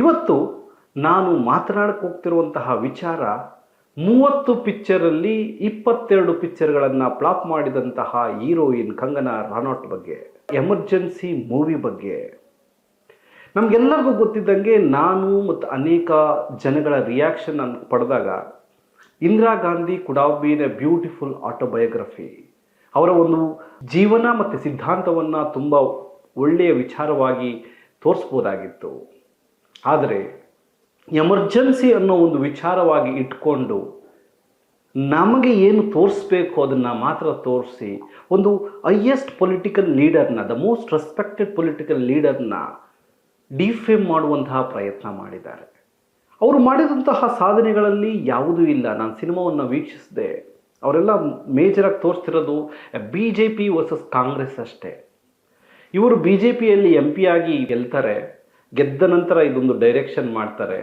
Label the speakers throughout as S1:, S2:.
S1: ಇವತ್ತು ನಾನು ಮಾತನಾಡಕ್ಕೆ ಹೋಗ್ತಿರುವಂತಹ ವಿಚಾರ ಮೂವತ್ತು ಪಿಕ್ಚರಲ್ಲಿ ಇಪ್ಪತ್ತೆರಡು ಪಿಕ್ಚರ್ಗಳನ್ನು ಫ್ಲಾಪ್ ಮಾಡಿದಂತಹ ಹೀರೋಯಿನ್ ಕಂಗನಾ ರಾನೌಟ್ ಬಗ್ಗೆ, ಎಮರ್ಜೆನ್ಸಿ ಮೂವಿ ಬಗ್ಗೆ. ನಮಗೆಲ್ಲರಿಗೂ ಗೊತ್ತಿದ್ದಂಗೆ ನಾನು ಮತ್ತು ಅನೇಕ ಜನಗಳ ರಿಯಾಕ್ಷನ್ ನಾನು ಪಡೆದಾಗ ಇಂದಿರಾ ಗಾಂಧಿ ಕುಡಾಬೀನ ಬ್ಯೂಟಿಫುಲ್ ಆಟೋಬಯೋಗ್ರಫಿ, ಅವರ ಒಂದು ಜೀವನ ಮತ್ತು ಸಿದ್ಧಾಂತವನ್ನು ತುಂಬ ಒಳ್ಳೆಯ ವಿಚಾರವಾಗಿ ತೋರಿಸ್ಬೋದಾಗಿತ್ತು. ಆದರೆ ಎಮರ್ಜೆನ್ಸಿ ಅನ್ನೋ ಒಂದು ವಿಚಾರವಾಗಿ ಇಟ್ಕೊಂಡು ನಮಗೆ ಏನು ತೋರಿಸ್ಬೇಕು ಅದನ್ನು ಮಾತ್ರ ತೋರಿಸಿ ಒಂದು ಹೈಯೆಸ್ಟ್ ಪೊಲಿಟಿಕಲ್ ಲೀಡರ್ನ ದ ಮೋಸ್ಟ್ ರೆಸ್ಪೆಕ್ಟೆಡ್ ಪೊಲಿಟಿಕಲ್ ಲೀಡರ್ನ ಡಿಫೇಮ್ ಮಾಡುವಂತಹ ಪ್ರಯತ್ನ ಮಾಡಿದ್ದಾರೆ. ಅವರು ಮಾಡಿದಂತಹ ಸಾಧನೆಗಳಲ್ಲಿ ಯಾವುದೂ ಇಲ್ಲ. ನಾನು ಸಿನಿಮಾವನ್ನು ವೀಕ್ಷಿಸಿದೆ. ಅವರೆಲ್ಲ ಮೇಜರಾಗಿ ತೋರಿಸ್ತಿರೋದು B J P versus Congress ಅಷ್ಟೇ. ಇವರು ಬಿ ಜೆ ಪಿಯಲ್ಲಿ ಎಂ ಪಿ ಆಗಿ ಗೆಲ್ತಾರೆ. ಗೆದ್ದ ನಂತರ ಇದೊಂದು ಡೈರೆಕ್ಷನ್ ಮಾಡ್ತಾರೆ.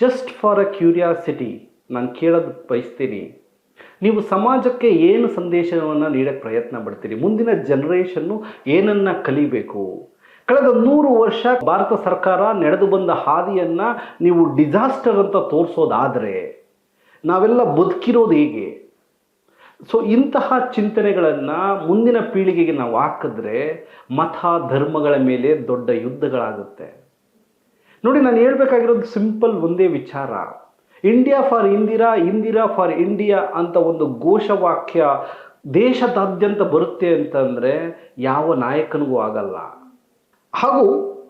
S1: ಜಸ್ಟ್ ಫಾರ್ ಅ ಕ್ಯೂರಿಯಾಸಿಟಿ ನಾನು ಕೇಳೋದು ಬಯಸ್ತೀನಿ. ನೀವು ಸಮಾಜಕ್ಕೆ ಏನು ಸಂದೇಶವನ್ನು ನೀಡೋಕ್ಕೆ ಪ್ರಯತ್ನ ಪಡ್ತೀರಿ? ಮುಂದಿನ ಜನ್ರೇಷನ್ನು ಏನನ್ನು ಕಲಿಬೇಕು? ಕಳೆದ ನೂರು ವರ್ಷ ಭಾರತ ಸರ್ಕಾರ ನಡೆದು ಬಂದ ಹಾದಿಯನ್ನು ನೀವು ಡಿಸಾಸ್ಟರ್ ಅಂತ ತೋರಿಸೋದಾದರೆ ನಾವೆಲ್ಲ ಬದುಕಿರೋದು ಹೇಗೆ? ಸೊ ಇಂತಹ ಚಿಂತನೆಗಳನ್ನು ಮುಂದಿನ ಪೀಳಿಗೆಗೆ ನಾವು ಹಾಕಿದ್ರೆ ಮತ ಧರ್ಮಗಳ ಮೇಲೆ ದೊಡ್ಡ ಯುದ್ಧಗಳಾಗುತ್ತೆ. ನೋಡಿ, ನಾನು ಹೇಳ್ಬೇಕಾಗಿರೋದು ಸಿಂಪಲ್ ಒಂದೇ ವಿಚಾರ. India for Indira Indira for India ಅಂತ ಒಂದು ಘೋಷವಾಕ್ಯ ದೇಶದಾದ್ಯಂತ ಬರುತ್ತೆ ಅಂತಂದರೆ ಯಾವ ನಾಯಕನಿಗೂ ಆಗಲ್ಲ. ಹಾಗೂ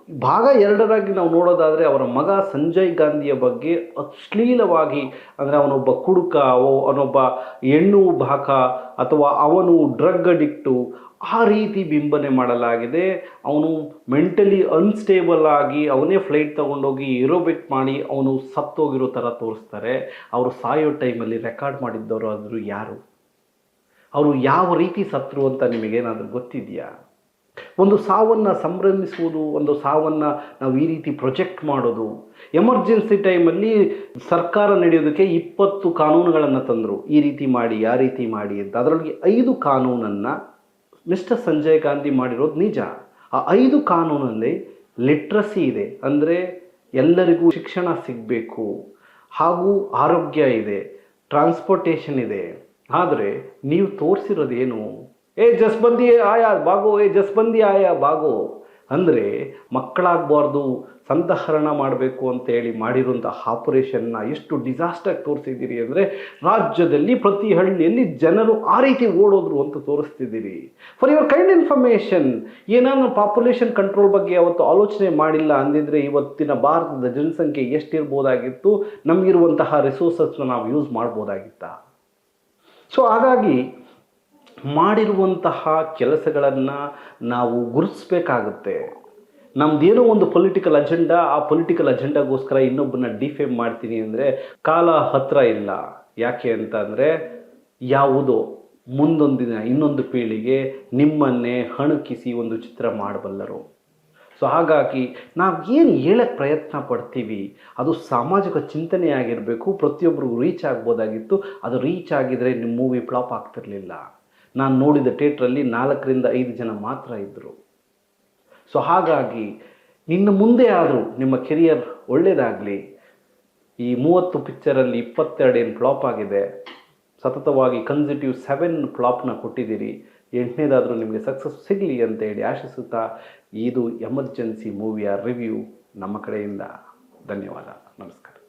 S1: ಭಾಗ ಎರಡರಾಗಿ ನಾವು ನೋಡೋದಾದರೆ ಅವರ ಮಗ ಸಂಜಯ್ ಗಾಂಧಿಯ ಬಗ್ಗೆ ಅಶ್ಲೀಲವಾಗಿ ಅಂದರೆ ಅವನೊಬ್ಬ ಕುಡುಕ ಅವನೊಬ್ಬ ಹೆಣ್ಣು ಬಾಕ ಅಥವಾ ಅವನು ಡ್ರಗ್ ಅಡಿಕ್ಟು ಆ ರೀತಿ ಬಿಂಬನೆ ಮಾಡಲಾಗಿದೆ. ಅವನು ಮೆಂಟಲಿ ಅನ್ಸ್ಟೇಬಲ್ ಆಗಿ ಅವನೇ ಫ್ಲೈಟ್ ತೊಗೊಂಡೋಗಿ ಏರೋಬಿಕ್ ಮಾಡಿ ಅವನು ಸತ್ತೋಗಿರೋ ಥರ ತೋರಿಸ್ತಾರೆ. ಅವರು ಸಾಯೋ ಟೈಮಲ್ಲಿ ರೆಕಾರ್ಡ್ ಮಾಡಿದ್ದವರು ಆದರೂ ಯಾರು? ಅವರು ಯಾವ ರೀತಿ ಸತ್ರು ಅಂತ ನಿಮಗೇನಾದರೂ ಗೊತ್ತಿದೆಯಾ? ಒಂದು ಸಾವನ್ನು ಸಂಭ್ರಮಿಸುವುದು, ಒಂದು ಸಾವನ್ನು ನಾವು ಈ ರೀತಿ ಪ್ರೊಜೆಕ್ಟ್ ಮಾಡೋದು. ಎಮರ್ಜೆನ್ಸಿ ಟೈಮಲ್ಲಿ ಸರ್ಕಾರ ನಡೆಯೋದಕ್ಕೆ ಇಪ್ಪತ್ತು ಕಾನೂನುಗಳನ್ನು ತಂದರು. ಈ ರೀತಿ ಮಾಡಿ, ಆ ರೀತಿ ಮಾಡಿ ಅಂತ. ಅದರೊಳಗೆ ಐದು ಕಾನೂನನ್ನು ಮಿಸ್ಟರ್ ಸಂಜಯ್ ಗಾಂಧಿ ಮಾಡಿರೋದು ನಿಜ. ಆ ಐದು ಕಾನೂನಲ್ಲಿ ಲಿಟ್ರಸಿ ಇದೆ. ಅಂದರೆ ಎಲ್ಲರಿಗೂ ಶಿಕ್ಷಣ ಸಿಗಬೇಕು. ಹಾಗೂ ಆರೋಗ್ಯ ಇದೆ. ಟ್ರಾನ್ಸ್ಪೋರ್ಟೇಷನ್ ಇದೆ. ಆದರೆ ನೀವು ತೋರಿಸಿರೋದೇನು? ಏ ಜಸ್ಬಂದಿ ಆಯಾ ಬಾಗೋ ಏ ಜಸ್ಬಂದಿ ಆಯಾ ಬಾಗೋ ಅಂದರೆ ಮಕ್ಕಳಾಗಬಾರ್ದು, ಸಂತಹರಣ ಮಾಡಬೇಕು ಅಂತೇಳಿ ಮಾಡಿರುವಂಥ ಆಪರೇಷನ್ನ ಎಷ್ಟು ಡಿಸಾಸ್ಟರ್ ತೋರಿಸಿದ್ದೀರಿ ಅಂದರೆ ರಾಜ್ಯದಲ್ಲಿ ಪ್ರತಿ ಹಳ್ಳಿಯಲ್ಲಿ ಜನರು ಆ ರೀತಿ ಓಡೋದ್ರು ಅಂತ ತೋರಿಸ್ತಿದ್ದೀರಿ. ಫಾರ್ ಯುವರ್ ಕೈಂಡ್ ಇನ್ಫಾರ್ಮೇಷನ್ ಏನಾದ್ರು ಪಾಪ್ಯುಲೇಷನ್ ಕಂಟ್ರೋಲ್ ಬಗ್ಗೆ ಅವತ್ತು ಆಲೋಚನೆ ಮಾಡಿಲ್ಲ ಅಂದಿದ್ರೆ ಇವತ್ತಿನ ಭಾರತದ ಜನಸಂಖ್ಯೆ ಎಷ್ಟಿರ್ಬೋದಾಗಿತ್ತು, ನಮಗಿರುವಂತಹ ರಿಸೋರ್ಸಸ್ನ ನಾವು ಯೂಸ್ ಮಾಡ್ಬೋದಾಗಿತ್ತ? ಸೊ ಹಾಗಾಗಿ ಮಾಡಿರುವಂತಹ ಕೆಲಸಗಳನ್ನು ನಾವು ಗುರುತಿಸಬೇಕಾಗುತ್ತೆ. ನಮ್ಮದೇನೋ ಒಂದು ಪೊಲಿಟಿಕಲ್ ಅಜೆಂಡಾ ಆ ಪೊಲಿಟಿಕಲ್ ಅಜೆಂಡಾಗೋಸ್ಕರ ಇನ್ನೊಬ್ಬನ ಡಿಫೇಮ್ ಮಾಡ್ತೀನಿ ಅಂದರೆ ಕಾಲ ಹತ್ರ ಇಲ್ಲ. ಯಾಕೆ ಅಂತ ಅಂದರೆ ಯಾವುದೋ ದಿನ ಇನ್ನೊಂದು ಪೀಳಿಗೆ ನಿಮ್ಮನ್ನೇ ಹಣುಕಿಸಿ ಒಂದು ಚಿತ್ರ ಮಾಡಬಲ್ಲರು. ಸೊ ಹಾಗಾಗಿ ನಾವು ಏನು ಹೇಳಕ್ಕೆ ಪ್ರಯತ್ನ ಪಡ್ತೀವಿ, ಅದು ಸಾಮಾಜಿಕ ಚಿಂತನೆಯಾಗಿರಬೇಕು ಪ್ರತಿಯೊಬ್ಬರಿಗೂ ರೀಚ್ ಆಗ್ಬೋದಾಗಿತ್ತು, ಅದು ರೀಚ್ ಆಗಿದರೆ ನಿಮ್ಮ ಮೂವಿ ಫ್ಲಾಪ್ ಆಗ್ತಿರಲಿಲ್ಲ. ನಾನು ನೋಡಿದ ಥಿಯೇಟ್ರಲ್ಲಿ ನಾಲ್ಕರಿಂದ ಐದು ಜನ ಮಾತ್ರ ಇದ್ದರು ಸೊ ಹಾಗಾಗಿ ನಿನ್ನ ಮುಂದೆ ಆದರೂ ನಿಮ್ಮ ಕೆರಿಯರ್ ಒಳ್ಳೆಯದಾಗಲಿ ಈ ಮೂವತ್ತು ಪಿಕ್ಚರಲ್ಲಿ ಇಪ್ಪತ್ತೆರಡು ಏನು ಫ್ಲಾಪ್ ಆಗಿದೆ. ಸತತವಾಗಿ ಕನ್ಸಿಟಿವ್ ಸೆವೆನ್ ಫ್ಲಾಪ್ನ ಕೊಟ್ಟಿದ್ದೀರಿ. ಎಂಟನೇದಾದರೂ ನಿಮಗೆ ಸಕ್ಸಸ್ ಸಿಗಲಿ ಅಂತ ಹೇಳಿ ಆಶಿಸುತ್ತಾ ಇದು ಎಮರ್ಜೆನ್ಸಿ ಮೂವಿಯ ರಿವ್ಯೂ ನಮ್ಮ ಕಡೆಯಿಂದ. ಧನ್ಯವಾದ. ನಮಸ್ಕಾರ.